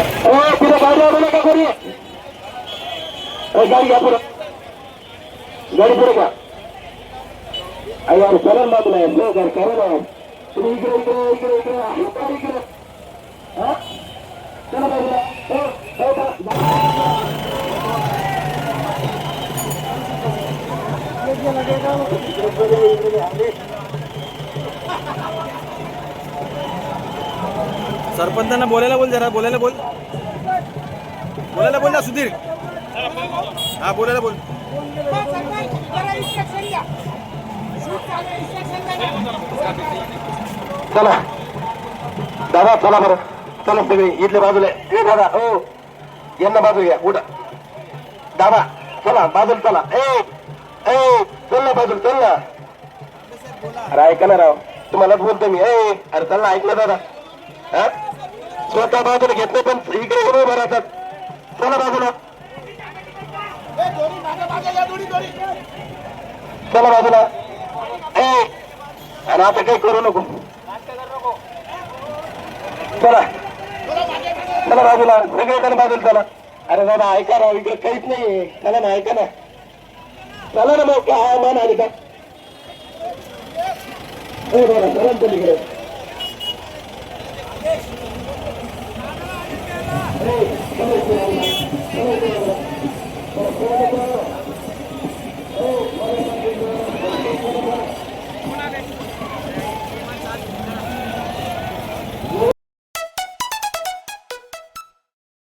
पुढे गाडी गाडी घ्या पुढे. गाडी पुढे सरळ आहे तुम्ही इकडे इकडे इकडे इकडे. इकडे. चला बाजूला. हो, हो सरपंचांना बोलायला बोल जरा बोलायला बोल. बोलायला बोल ना सुधीर. हा बोलायला बोल. चला. दादा चला बरं. चला तुम्ही इथल्या बाजूला. ए दादा हो. यांना बाजू घ्या. उठा. दादा चला बाजूला चला. ए ए चल ना बाजूला चल ना. अरे ऐका ना राव. तुम्हालाच बोलतो मी. ए अरे चल ना ऐकलं दादा. हा? स्वतः बाजूला घेतलं पण इकडे बरोबर उभं राहतात. चला बाजूला. चला बाजूला. ए आणि आता काही करू नको. चला. चला बाजूला. सगळे बाजूला चला. अरे दादा ऐका राव इकडे काहीच नाहीये. चला ना ऐका ना. चला ना मग काय मान आली का चला ना पलीकडे इकडे, चला इकडे.